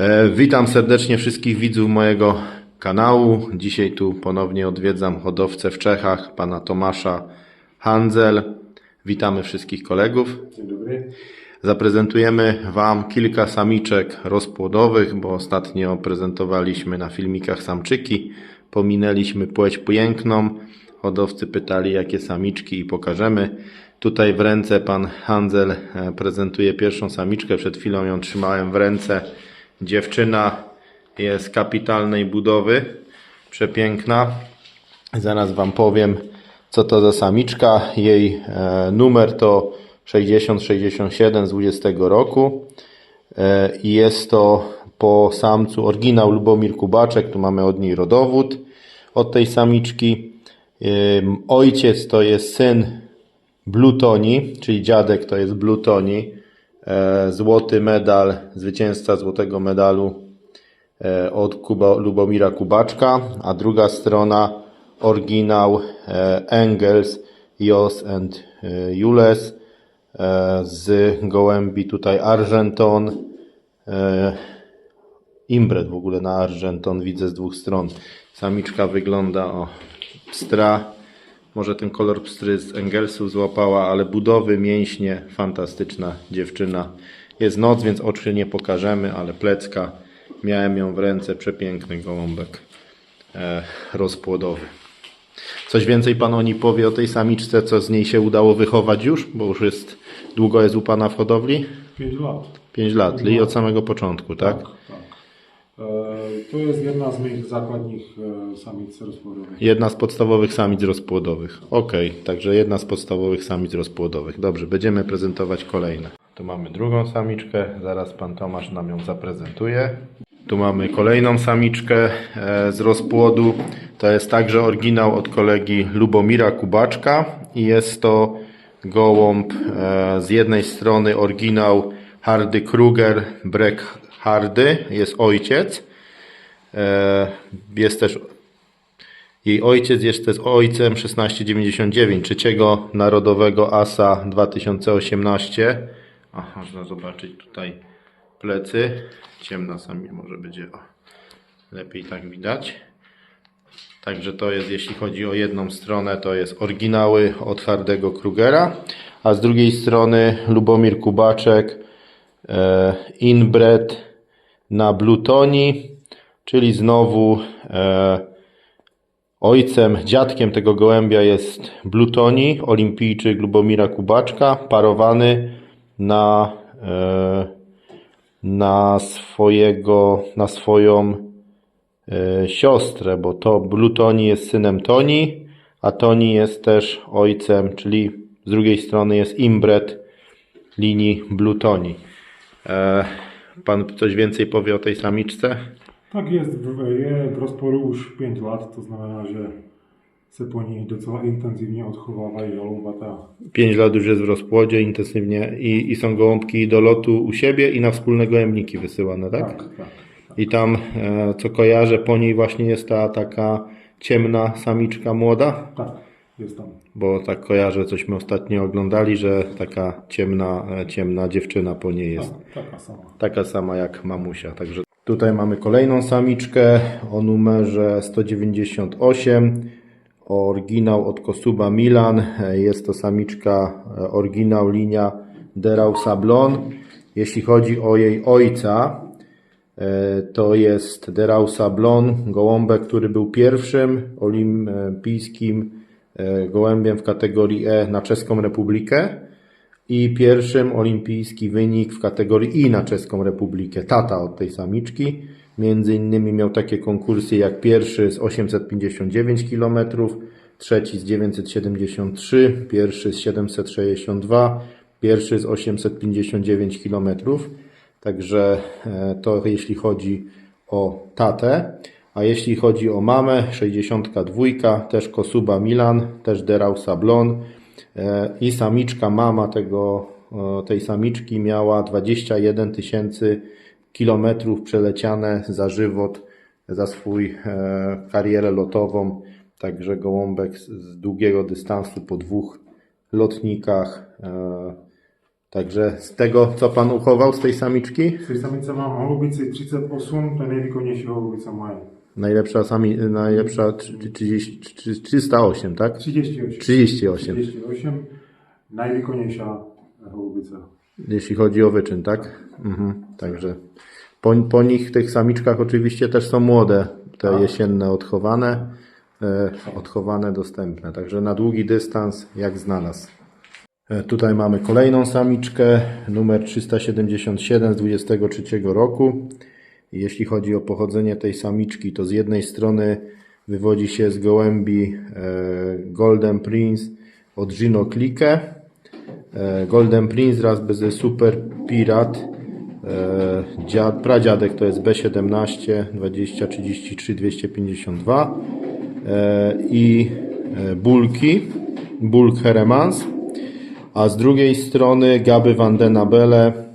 E, Witam serdecznie wszystkich widzów mojego kanału. Dzisiaj tu ponownie odwiedzam hodowcę w Czechach, pana Tomasza Handzel. Witamy wszystkich kolegów. Dzień dobry. Zaprezentujemy Wam kilka samiczek rozpłodowych, bo ostatnio prezentowaliśmy na filmikach samczyki. Pominęliśmy płeć piękną. Hodowcy pytali, jakie samiczki i pokażemy. Tutaj w ręce pan Handzel e, prezentuje pierwszą samiczkę. Przed chwilą ją trzymałem w ręce. Dziewczyna jest kapitalnej budowy. Przepiękna. Zaraz Wam powiem, co to za samiczka. Jej e, numer to 6067 z 20 roku. E, i jest to po samcu oryginał Lubomir Kubaczek. Tu mamy od niej rodowód od tej samiczki. Ym, Ojciec to jest syn Blutoni, czyli dziadek to jest Blutoni. E, Złoty medal, zwycięzca złotego medalu e, od Kuba, Lubomira Kubaczka, a druga strona oryginał e, Engels, Jos and Jules z gołębi tutaj Argenton, Imbret w ogóle na Argenton widzę z dwóch stron. Samiczka wygląda o pstra. Może ten kolor pstry z Engelsów złapała, ale budowy, mięśnie, fantastyczna dziewczyna. Jest noc, więc oczy nie pokażemy, ale plecka. Miałem ją w ręce, przepiękny gołąbek e, rozpłodowy. Coś więcej Pan o niej powie o tej samiczce, co z niej się udało wychować już, bo już jest długo jest u Pana w hodowli? 5 lat. 5 lat, czyli od samego początku, tak? tak. E, to jest jedna z moich zakładnych e, samic rozpłodowych. Jedna z podstawowych samic rozpłodowych. Ok, także jedna z podstawowych samic rozpłodowych. Dobrze, będziemy prezentować kolejne. Tu mamy drugą samiczkę, zaraz pan Tomasz nam ją zaprezentuje. Tu mamy kolejną samiczkę e, z rozpłodu. To jest także oryginał od kolegi Lubomira Kubaczka i jest to gołąb e, z jednej strony oryginał Hardy Kruger, Breck Hardy, jest ojciec. E, Jest też jej ojciec jest też ojcem 1699, trzeciego narodowego ASA 2018. A, można zobaczyć tutaj plecy. Ciemna sami może będzie o, lepiej tak widać. Także to jest, jeśli chodzi o jedną stronę, to jest oryginały od Hardego Krugera, a z drugiej strony Lubomir Kubaczek, e, inbred na Blutoni, czyli znowu e, Ojcem, dziadkiem tego gołębia jest Blutoni, olimpijczyk Lubomira Kubaczka, parowany na, e, na swojego, na swoją e, siostrę, bo to Blutoni jest synem Toni, a Toni jest też ojcem, czyli z drugiej strony jest imbret linii Blutoni. E, pan coś więcej powie o tej samiczce? Tak jest, w- je rozporu już 5 lat, to znamená, že se po ní docela intenzivně odchovávají žaloubata. 5 lat już jest w rozpłodzie intensywnie i, i są gołąbki do lotu u siebie i na wspólne gołębniki wysyłane, tak? Tak, tak. I tam, e, co kojarzę, po niej właśnie jest ta taka ciemna samiczka młoda, Tak, jest tam. Bo tak kojarzę, cośmy ostatnio oglądali, że taka ciemna, ciemna dziewczyna po niej jest. Tak, taka sama. Taka sama jak mamusia. Także tutaj mamy kolejną samiczkę o numerze 198. Oryginał od Kosuba Milan. Jest to samiczka e, oryginał linia Derau Sablon. Jeśli chodzi o jej ojca, e, to jest Derau Sablon, gołąbek, który był pierwszym olimpijskim gołębiem w kategorii E na Czeską Republikę i pierwszym olimpijski wynik w kategorii I na Czeską Republikę. Tata od tej samiczki. Między innymi miał takie konkursy jak pierwszy z 859 km, trzeci z 973, pierwszy z 762, pierwszy z 859 km. Także e, to jeśli chodzi o tatę. A jeśli chodzi o mamę, 62, też Kosuba Milan, też Derau Sablon e, i samiczka mama tego, e, tej samiczki miała 21 tysięcy kilometrów przeleciane za żywot, za swój e, karierę lotową. Także gołąbek z, długiego dystansu po dwóch lotnikach Także z tego, co pan uchował z tej samiczki, Z tej samice mam holubicy 38, to najwýkonnější holubice moje. Najlepsza, sami, najlepsza trzy- 30, 308, tak? 38. 38, 38, najwýkonnějsza holubice. jeśli chodzi o wyczyn, tak? Mhm. Także po, po nich, tych samiczkach oczywiście też są młode, te Tak. jesienne odchowane, e, odchowane, dostępne. Także na długi dystans, jak znalazł. E, Tutaj mamy kolejną samiczkę, numer 377 z 23 roku. Jeśli chodzi o pochodzenie tej samiczki, to z jednej strony wywodzi się z gołębi e, Golden Prince od Gino Clique. E, Golden Prince raz bez Super Pirat. E, dziad, pradziadek to jest B17 20 33 252 e, i Bulki, Bulk Heremans, a z drugiej strony Gaby Van Abele,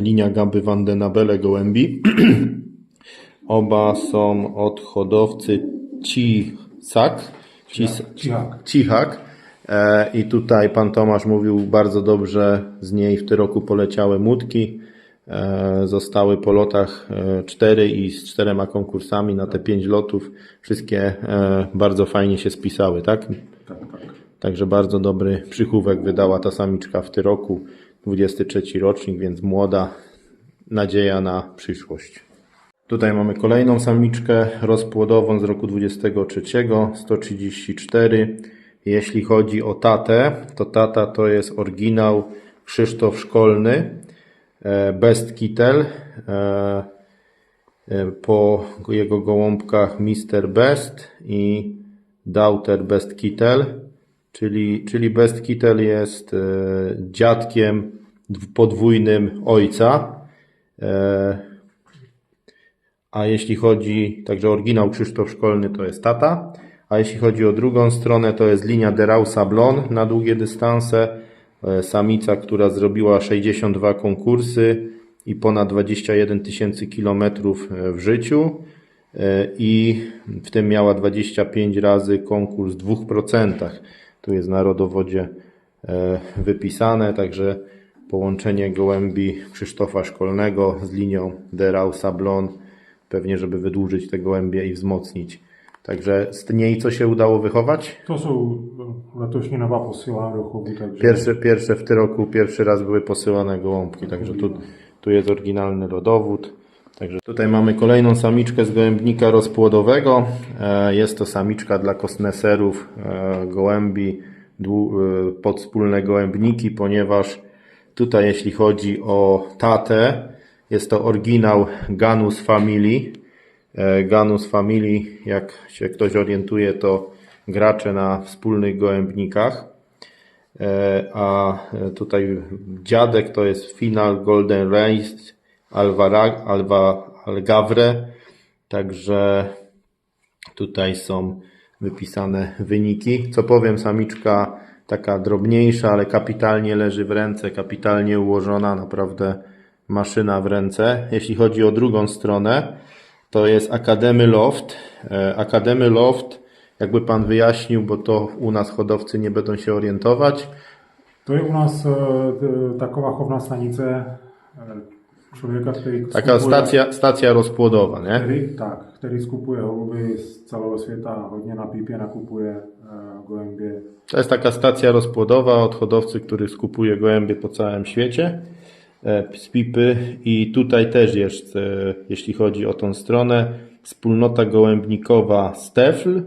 linia Gaby Van den Abele gołębi. Oba są od hodowcy. Cis, Cichak. Cichak. E, I tutaj pan Tomasz mówił bardzo dobrze, z niej w tym roku poleciały mutki. E, Zostały po lotach e, cztery i z czterema konkursami na te pięć lotów. Wszystkie bardzo fajnie się spisały, tak? Tak, tak. Także bardzo dobry przychówek wydała ta samiczka w tym roku. 23 rocznik, więc młoda nadzieja na przyszłość. Tutaj mamy kolejną samiczkę rozpłodową z roku 23, 134. Jeśli chodzi o tatę, to tata to jest oryginał Krzysztof Szkolny, e, Best Kittel. e, e, Po jego gołąbkach Mr. Best i Daughter Best Kittel, czyli, czyli Best Kittel jest e, dziadkiem dw- podwójnym ojca. E, a jeśli chodzi, także oryginał Krzysztof Szkolny to jest tata, a jeśli chodzi o drugą stronę, to jest linia Derau Sablon na długie dystanse. E, Samica, która zrobiła 62 konkursy i ponad 21 tysięcy kilometrów w życiu i w tym miała 25 razy konkurs w 2%. Tu jest na rodowodzie e, wypisane, także połączenie gołębi Krzysztofa Szkolnego z linią Derau Sablon, pewnie żeby wydłużyć te gołębie i wzmocnić. Także z niej co się udało wychować? To jsou letošní nová posila do chovu, takže Pierwsze, pierwsze w tym roku, pierwszy raz były posyłane gołąbki, także tu, tu jest oryginalny rodowód. Także tutaj mamy kolejną samiczkę z gołębnika rozpłodowego. E, Jest to samiczka dla kosneserów e, gołębi e, podspólne gołębniki, ponieważ tutaj jeśli chodzi o tatę, jest to oryginał Ganus Family. Ganus Family, jak się ktoś orientuje, to gracze na wspólnych gołębnikach. A tutaj dziadek to jest Final Golden Race Alvara, Alva, Algavre. Także tutaj są wypisane wyniki. Co powiem, samiczka taka drobniejsza, ale kapitalnie leży w ręce, kapitalnie ułożona, naprawdę maszyna w ręce. Jeśli chodzi o drugą stronę, to jest Akademy Loft. E, Akademy Loft, jakby pan wyjaśnił, bo to u nas hodowcy nie będą się orientować. to je u nás eh, t- taková chovná stanice člověka, který Taka stacja, stacja rozpłodowa, nie? Který, tak, který skupuje holuby z celého světa, hodně na pípě nakupuje uh, gołębie. To jest taka stacja rozpłodowa od hodowcy, który skupuje gołębie po całym świecie e, z pipy i tutaj też jest, e, jeśli chodzi o tą stronę, wspólnota gołębnikowa Stefl,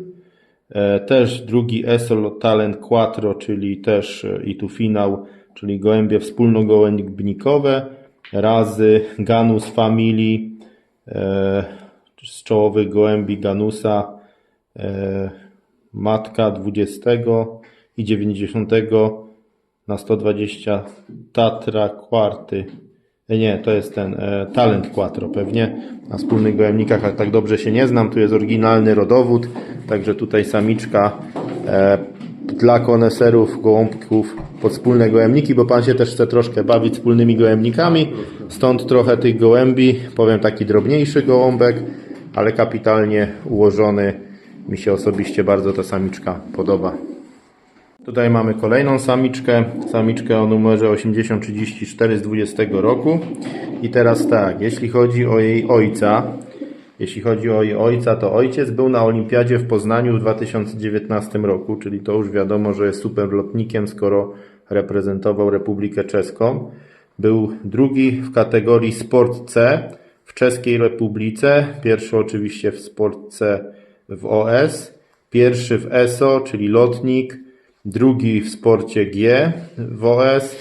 e, też drugi ESOL Talent Quattro, czyli też e, i tu finał, czyli gołębie wspólnogołębnikowe, razy Ganus Family, e, z czołowych gołębi Ganusa, e, matka 20 i 90 na 120 Tatra Quarty. E, Nie, to jest ten e, Talent Quattro pewnie. Na wspólnych gołębnikach, ale tak dobrze się nie znam. Tu jest oryginalny rodowód, także tutaj samiczka e, dla koneserów gołąbków pod wspólne gołębniki, bo pan się też chce troszkę bawić wspólnymi gołębnikami. Stąd trochę tych gołębi. Powiem taki drobniejszy gołąbek, ale kapitalnie ułożony. Mi się osobiście bardzo ta samiczka podoba. Tutaj mamy kolejną samiczkę, samiczkę o numerze 8034 z 20 roku. I teraz tak, jeśli chodzi o jej ojca, jeśli chodzi o jej ojca, to ojciec był na olimpiadzie w Poznaniu w 2019 roku, czyli to już wiadomo, że jest super lotnikiem, skoro reprezentował Republikę Czeską. Był drugi w kategorii Sport C w Czeskiej Republice, pierwszy oczywiście w Sport C w OS, pierwszy w ESO, czyli lotnik, drugi w sporcie G w OS,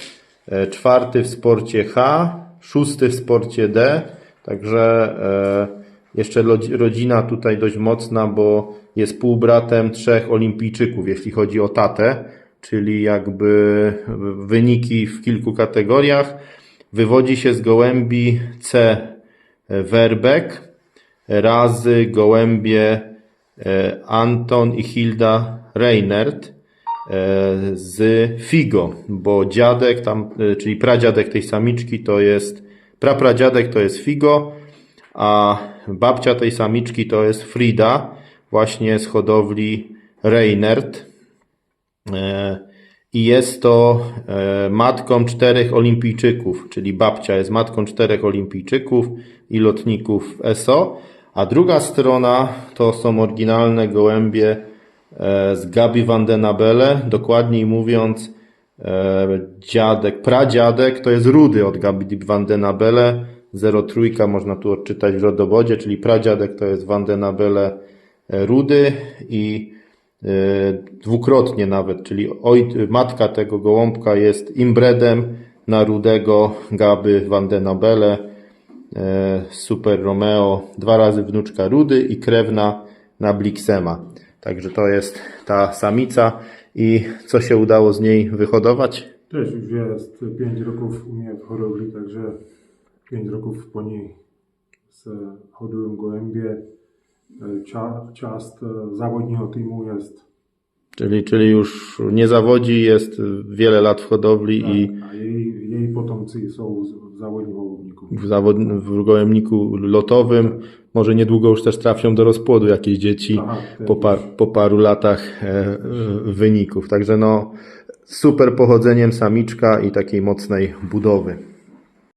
e, czwarty w sporcie H, szósty w sporcie D, także e, jeszcze rodzina tutaj dość mocna, bo jest półbratem trzech olimpijczyków, jeśli chodzi o tatę, czyli jakby wyniki w kilku kategoriach. Wywodzi się z gołębi C Werbeck razy gołębie e, Anton i Hilda Reinert e, z Figo, bo dziadek tam, e, czyli pradziadek tej samiczki to jest, prapradziadek to jest Figo, a babcia tej samiczki to jest Frida, właśnie z hodowli Reinert. E, I jest to e, matką czterech olimpijczyków, czyli babcia jest matką czterech olimpijczyków i lotników ESO, a druga strona to są oryginalne gołębie e, z Gabi van den Abele, dokładniej mówiąc dziadek, pradziadek to jest rudy od Gabi van den Abele, 03 można tu odczytać w rodowodzie, czyli pradziadek to jest van den Abele e, rudy i e, dwukrotnie nawet, czyli oj, matka tego gołąbka jest imbredem na rudego Gaby van den Abele, e, Super Romeo, dwa razy wnuczka Rudy i krewna na Blixema. Także to jest ta samica i co się udało z niej wyhodować? Też już jest 5 roków u mnie w hodowli, także 5 roków po niej se hodują gołębie. E, czas e, zawodního týmu jest Czyli, czyli już nie zawodzi, jest wiele lat w hodowli i a jej, jej potomcy są w zawodnim w, zawod, w gołębniku lotowym. Może niedługo już też trafią do rozpłodu jakieś dzieci też. po, par, po paru latach e, wyników. Także no super pochodzeniem samiczka i takiej mocnej budowy.